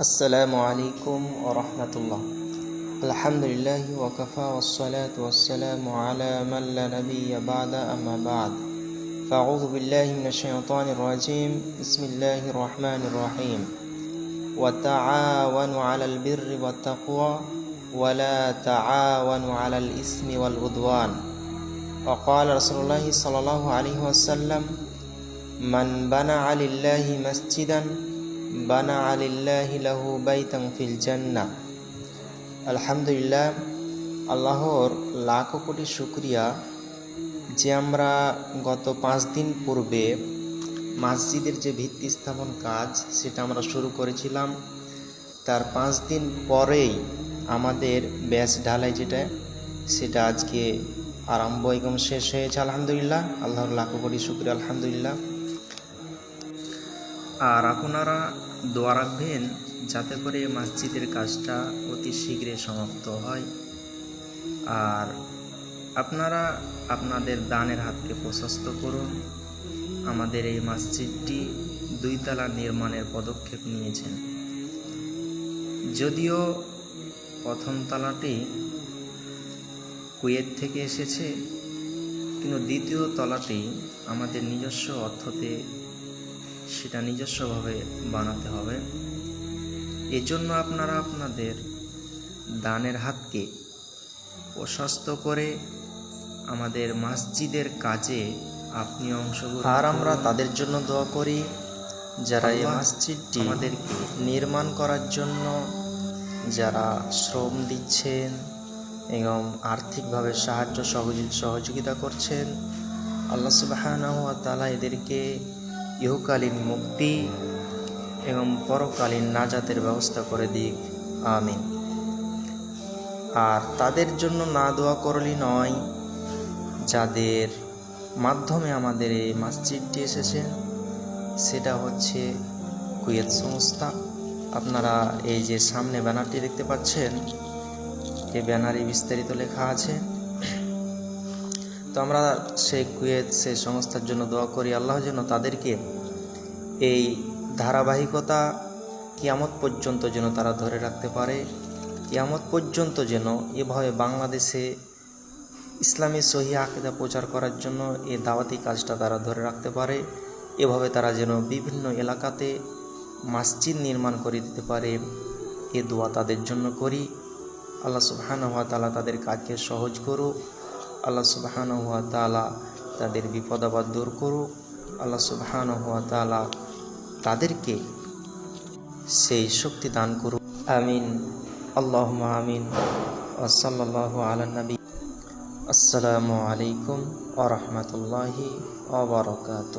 السلام عليكم ورحمة الله. الحمد لله وكفى والصلاة والسلام على من لا نبي بعد أما بعد. فأعوذ بالله من الشيطان الرجيم. بسم الله الرحمن الرحيم. وتعاونوا على البر والتقوى ولا تعاونوا على الإثم والعدوان. وقال رسول الله صلى الله عليه وسلم من بنى لله مسجدا বানা আলিল্লাহি লাহু ফিল জান্নাহ আলহামদুলিল্লাহ, আল্লাহর লাখো কোটি শুক্রিয়া। যে আমরা গত পাঁচ দিন পূর্বে মসজিদের যে ভিত্তি স্থাপন কাজ, সেটা আমরা শুরু করেছিলাম। তার পাঁচ দিন পরেই আমাদের ব্যাস ঢালাই যেটা, সেটা আজকে আরম্ভ এবং শেষ হয়েছে। আলহামদুলিল্লাহ, আল্লাহর লাখো কোটি শুক্রিয়া, আলহামদুলিল্লাহ। আর আপনারা দোয়া রাখবেন যাতে করে মসজিদের কাজটা অতি শীঘ্রই সমাপ্ত হয়। আর আপনারা আপনাদের দানের হাতকে প্রশস্ত করুন। আমাদের এই মসজিদটি দুইতলা নির্মাণের পদক্ষেপ নিয়েছেন। যদিও প্রথম তলাটি কুয়েত থেকে এসেছে, কিন্তু দ্বিতীয় তলাটি আমাদের নিজস্ব অর্থতে সেটা নিজস্বভাবে বানাতে হবে। এজন্য আপনারা আপনাদের দানের হাতকে প্রশস্ত করে আমাদের মসজিদের কাজে আপনি অংশগ্রহণ আর আমরা তাদের জন্য দোয়া করি যারা এই মসজিদটি আমাদেরকে নির্মাণ করার জন্য যারা শ্রম দিচ্ছেন এবং আর্থিকভাবে সাহায্য সহযোগিতা করছেন আল্লাহ সুবাহ তালা এদেরকে ইহকালীন মুক্তি এবং পরকালীন নাজাতের ব্যবস্থা করে দিক। আমিন। আর তাদের জন্য না দোয়া করলেই নয়, যাদের মাধ্যমে আমাদের এই মসজিদটি এসেছে, সেটা হচ্ছে কুয়েত সংস্থা। আপনারা এই যে সামনে ব্যানারটি দেখতে পাচ্ছেন এই ব্যানারে বিস্তারিত লেখা আছে। তো আমরা সেই কুয়েত, সেই সংস্থার জন্য দোয়া করি, আল্লাহ যেন তাদেরকে এই ধারাবাহিকতা কিয়ামত পর্যন্ত যেন তারা ধরে রাখতে পারে, কিয়ামত পর্যন্ত যেন এভাবে বাংলাদেশে ইসলামী সহি আকিদা প্রচার করার জন্য এই দাওয়াতি কাজটা তারা ধরে রাখতে পারে, এভাবে তারা যেন বিভিন্ন এলাকাতে মসজিদ নির্মাণ করে দিতে পারে। এ দোয়া তাদের জন্য করি। আল্লাহ সুবহান হওয়া তালা তাদের কাজকে সহজ করুক। আল্লাহ সুবহান হওয়া তালা তাদের বিপদাবাদ দূর করুক। আল্লাহ সুবহান হওয়া তালা তাদেরকে সেই শক্তি দান করুক। আমিন। আল্লাহ আমিন। ওসল্লাহ আলানবী আসসালামু আলাইকুম আ রহমতুল্লাহি আবরকাত